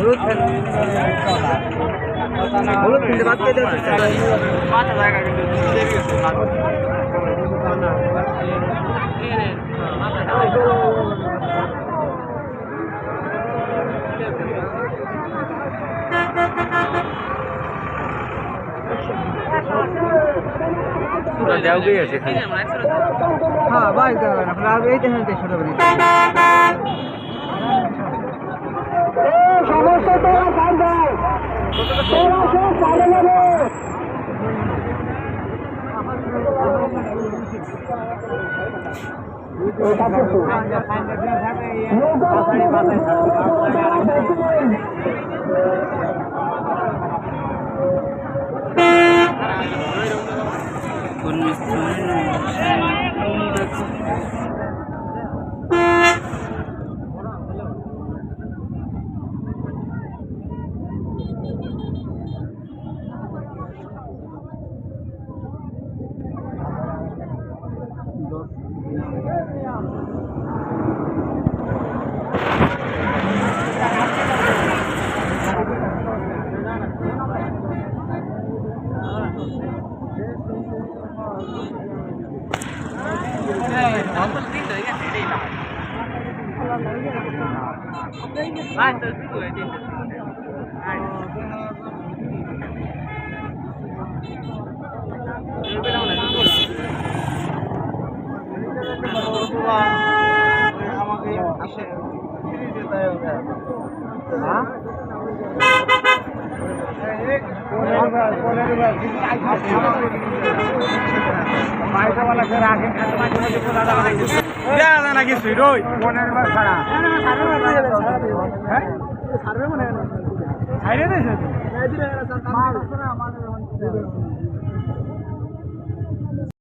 হলুদ হলুদ কিনতে বাদ দিয়ে পাঁচ জায়গা কিন্তু দেওয়া গিয়ে আছে হ্যাঁ বাইক দেওয়া না আর এই দেখেন দেশ ছোট বলি নাকি সুইরই পনেরো বার ছাড়া হ্যাঁ ছাড়বে মানে ছাড়বে